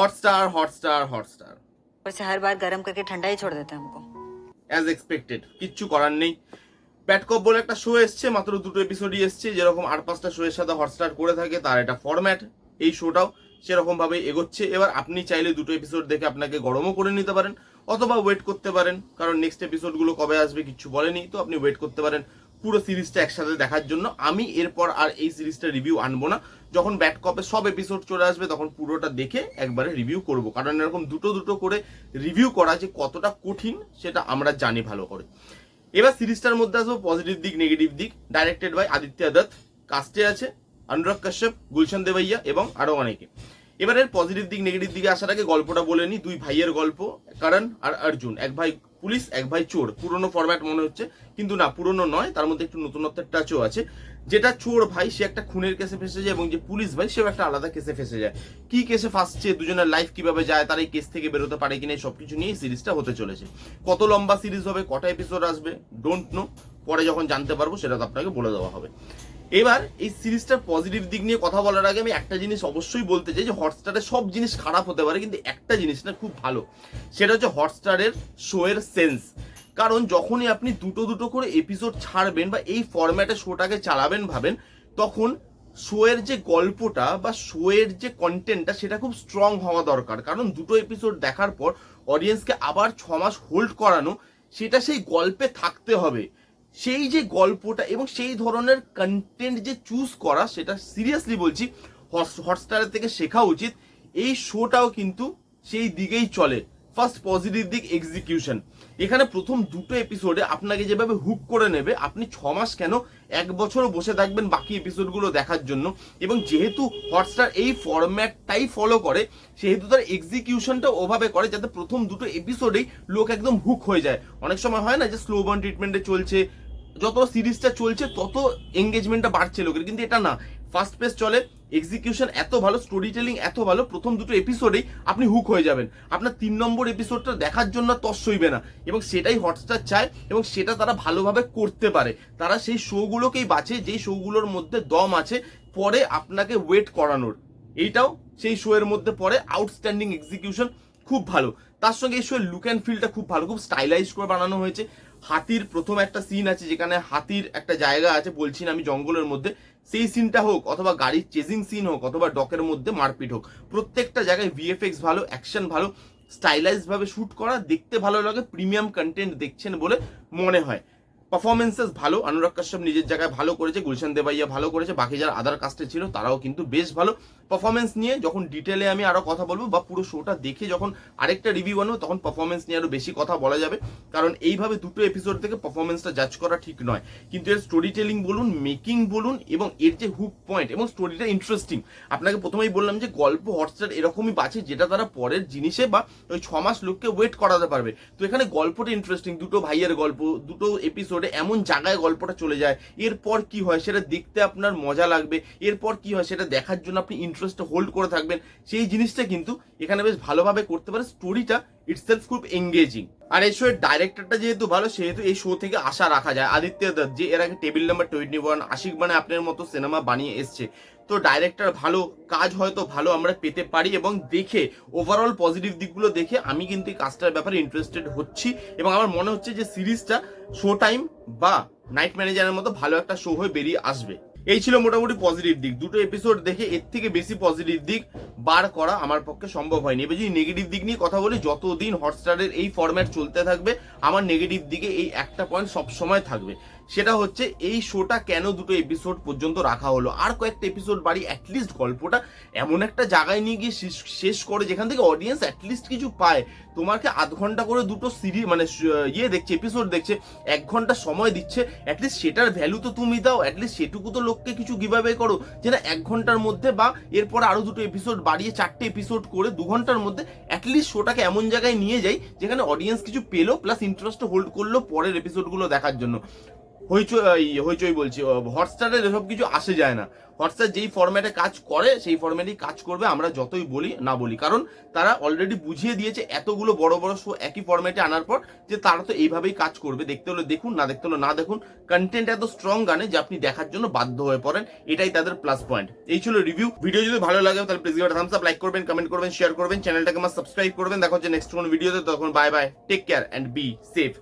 Hotstar Hotstar Hotstar वैसे हर बार गर्म करके ठंडा ही छोड़ देते हैं हमको অ্যাজ এক্সপেক্টেড কিচ্ছু করার নেই ব্যাটকপ বলে একটা শো এসছে মাত্র দুটো এপিসোডই এসছে যেরকম আট পাঁচটা শো এর সাথে হটস্টার করে থাকে তার একটা ফরম্যাট এই শোটাও সেরকম ভাবে এগোচ্ছে এবার আপনি চাইলে দুটো এপিসোড দেখে আপনাকে গরমও করে নিতে পারেন অথবা ওয়েট করতে পারেন কারণ নেক্সট এপিসোডগুলো কবে আসবে কিছু বলেনি তো আপনি ওয়েট করতে পারেন পুরো সিরিজটা একসাথে দেখার জন্য। আমি এরপর আর এই সিরিজটা রিভিউ আনব না। যখন ব্যাট কপে সব এপিসোড চলে আসবে, তখন পুরোটা দেখে একবারে রিভিউ করব। কারণ এরকম দুটো দুটো করে রিভিউ করা যে কতটা কঠিন, সেটা আমরা জানি ভালো করে। এবার সিরিজটার মধ্যে আসব পজিটিভ দিক নেগেটিভ দিক। Directed by Aditya Datta. কাস্টে আছে অনুরাগ কাশ্যপ, গুলশান দেবাইয়া এবং আরও অনেকে। এবার এর পজিটিভ দিক নেগেটিভ দিকে আসার আগে গল্পটা বলে নি দুই ভাইয়ের গল্প, কারণ আর অর্জুন। এক ভাই পুলিশ এক ভাই চোর, পুরনো ফরম্যাট মনে হচ্ছে, কিন্তু না, পুরনো নয়, তার মধ্যে একটু নতুনত্বের টাচও আছে। যেটা চোর ভাই, সে একটা খুনের কেসে ফেসে যায় এবং যে পুলিশ ভাই, সেও একটা আলাদা কেসে ফেসে যায়। কি কেসে ফাঁসছে, দুজনের লাইফ কীভাবে যায়, তার এই কেস থেকে বেরোতে পারে কিনা সবকিছু নিয়ে সিরিজটা হতে চলেছে। কত লম্বা সিরিজ হবে, কটা এপিসোড আসবে ডোন্ট নো পরে যখন জানতে পারব, সেটা তো আপনাকে বলে দেওয়া হবে। এবার এই সিরিজটার পজিটিভ দিক নিয়ে কথা বলার আগে আমি একটা জিনিস অবশ্যই বলতে চাই যে হটস্টারে সব জিনিস খারাপ হতে পারে, কিন্তু একটা জিনিস না খুব ভালো। সেটা হচ্ছে হটস্টারের শোয়ের সেন্স কারণ যখনই আপনি দুটো দুটো করে এপিসোড ছাড়বেন বা এই ফরম্যাটে শোটাকে চালাবেন, ভাবেন, তখন শোয়ের যে গল্পটা বা শোয়ের যে কন্টেন্টটা সেটা খুব স্ট্রং হওয়া দরকার। কারণ দুটো এপিসোড দেখার পর অডিয়েন্সকে আবার ছ মাস হোল্ড করানো, সেটা সেই গল্পে থাকতে হবে। সেই যে গল্পটা এবং সেই ধরনের কন্টেন্ট যে চুজ করা, সেটা সিরিয়াসলি বলছি হটস্টারের থেকে শেখা উচিত। এই শোটাও কিন্তু সেই দিকেই চলে। ফার্স্ট পজিটিভ দিক এক্সিকিউশন এখানে প্রথম দুটো এপিসোডে আপনাকে যেভাবে হুক করে নেবে, আপনি ছ মাস কেন এক বছরও বসে থাকবেন বাকি এপিসোডগুলো দেখার জন্য। এবং যেহেতু হটস্টার এই ফরম্যাটটাই ফলো করে, সেহেতু তার এক্সিকিউশনটা ওভাবে করে, যাতে প্রথম দুটো এপিসোডেই লোক একদম হুক হয়ে যায়। অনেক সময় হয় না যে স্লো বার্ন ট্রিটমেন্টে চলছে যত সিরিজটা চলছে, তত এঙ্গেজমেন্টটা বাড়ছে লোকের। কিন্তু এটা না। ফার্স্ট পেজ চলে এক্সিকিউশন এত ভালো স্টোরি টেলিং এত ভালো, প্রথম দুটো এপিসোডেই আপনি হুক হয়ে যাবেন। আপনার তিন নম্বর এপিসোডটা দেখার জন্য তস সইবে না। এবং সেটাই হটস্টার চায়, এবং সেটা তারা ভালোভাবে করতে পারে। তারা সেই শোগুলোকেই বাছে যেই শোগুলোর মধ্যে দম আছে, পরে আপনাকে ওয়েট করানোর। এইটাও সেই শো এর মধ্যে পড়ে আউটস্ট্যান্ডিং এক্সিকিউশন খুব ভালো। তার সঙ্গে এই শোয়ের লুক অ্যান্ড ফিলটা খুব ভালো, খুব স্টাইলাইজ করে বানানো হয়েছে। হাতির প্রথম একটা সিন আছে যেখানে হাতির একটা জায়গা আছে, বলছি না আমি জঙ্গলের মধ্যে। সেই সিনটা হোক, অথবা গাড়ির চেজিং সিন হোক, অথবা ডকের মধ্যে মারপিট হোক, প্রত্যেকটা জায়গায় ভিএফএক্স ভালো অ্যাকশন ভালো স্টাইলাইজ শ্যুট করা, দেখতে ভালো লাগে প্রিমিয়াম কন্টেন্ট দেখছেন বলে মনে হয়। পারফরমেন্সেস ভালো অনুরাগ কাশ্যপ নিজের জায়গায় ভালো করেছে গুলশান দেবাইয়া ভালো করেছে, বাকি যারা আদার কাস্টে ছিল তারাও কিন্তু বেশ ভালো। পারফরমেন্স নিয়ে যখন ডিটেলে আমি আরও কথা বলব বা পুরো শোটা দেখে যখন আরেকটা রিভিউ আনব, তখন পারফরমেন্স নিয়ে আরও বেশি কথা বলা যাবে। কারণ এইভাবে দুটো এপিসোড থেকে পারফরমেন্সটা জাজ করা ঠিক নয়। কিন্তু এর স্টোরি টেলিং বলুন মেকিং বলুন এবং এর যে হুক পয়েন্ট এবং স্টোরিটা ইন্টারেস্টিং আপনাকে প্রথমেই বললাম যে গল্প, হটস্টার এরকমই বাছে যেটা তারা পরের জিনিসে বা ওই ছ মাস লোককে ওয়েট করাতে পারবে। তো এখানে গল্পটা ইন্টারেস্টিং দুটো ভাইয়ের গল্প, দুটো এপিসোডে এমন জায়গায় গল্পটা চলে যায়, এরপর কি হয় সেটা দেখতে আপনার মজা লাগবে, এরপর কি হয় সেটা দেখার জন্য আপনি ইন্টারেস্টটা হোল্ড করে থাকবেন, সেই জিনিসটা কিন্তু এখানে বেশ ভালোভাবে করতে পারে স্টোরিটা ইটসেলফ খুব এঙ্গেজিং আর এই শোয়ের ডাইরেক্টরটা যেহেতু ভালো, সেহেতু এই শো থেকে আশা রাখা যায়। আদিত্য দত্ত যে এর আগে table number twenty one Aashiq মানে আপনার মতো সিনেমা বানিয়ে এসছে। তো ডাইরেক্টর ভালো, কাজ হয়তো ভালো আমরা পেতে পারি এবং দেখে ওভারঅল পজিটিভ দিকগুলো দেখে আমি কিন্তু এই কাজটার ব্যাপারে ইন্টারেস্টেড হচ্ছি। এবং আমার মনে হচ্ছে যে সিরিজটা শো টাইম বা নাইট ম্যানেজারের মতো ভালো একটা শো হয়ে বেরিয়ে আসবে। এই ছিল মোটামুটি পজিটিভ দিক। দুটো এপিসোড দেখে এর থেকে বেশি পজিটিভ দিক বার করা আমার পক্ষে সম্ভব হয়নি। এবার যদি নেগেটিভ দিক নিয়ে কথা বলি, যতদিন হটস্টারের এই ফরম্যাট চলতে থাকবে, আমার নেগেটিভ দিকে এই একটা পয়েন্ট সবসময় থাকবে। সেটা হচ্ছে এই শোটা কেন দুটো এপিসোড পর্যন্ত রাখা হলো? আর কয়েকটা এপিসোড বাড়ি অ্যাটলিস্ট গল্পটা এমন একটা জায়গায় নিয়ে গিয়ে শেষ- করে যেখান থেকে অডিয়েন্স অ্যাটলিস্ট কিছু পায়। তোমাকে আধ ঘণ্টা করে দুটো সিরিজ মানে ইয়ে দেখছে এপিসোড দেখছে, এক ঘণ্টা সময় দিচ্ছে অ্যাটলিস্ট সেটার ভ্যালু তো তুমি দাও অ্যাটলিস্ট সেটুকু তো লোককে কিছু গিভাবে করো, যে না এক ঘণ্টার মধ্যে বা এরপর আরও দুটো এপিসোড বাড়িয়ে চারটে এপিসোড করে দু ঘণ্টার মধ্যে অ্যাটলিস্ট শোটাকে এমন জায়গায় নিয়ে যাই, যেখানে অডিয়েন্স কিছু পেল প্লাস ইন্টারেস্ট হোল্ড করল পরের এপিসোডগুলো দেখার জন্য। হইচই হইচই বলছি হটস্টারে এসব কিছু আসে যায় না। হটস্টার যেই ফরম্যাটে কাজ করে, সেই ফরম্যাটেই কাজ করবে, আমরা যতই বলি, না বলি। কারণ তারা অলরেডি বুঝিয়ে দিয়েছে এতগুলো বড় বড় শো একই ফরম্যাটে আনার পর যে তারা তো এইভাবেই কাজ করবে। দেখতে হলে দেখুন, না দেখতে হলে না দেখুন। কন্টেন্ট এত স্ট্রং গানে যে আপনি দেখার জন্য বাধ্য হয়ে পড়েন, এটাই তাদের প্লাস পয়েন্ট এই ছিল রিভিউ ভিডিও যদি ভালো লাগে, তাহলে please give thumbs up like করবেন কমেন্ট করবেন শেয়ার করবেন চ্যানেলটাকে আমার সাবস্ক্রাইব করবেন। দেখা হচ্ছে নেক্সট কোন ভিডিওতে তখন bye bye take care and be safe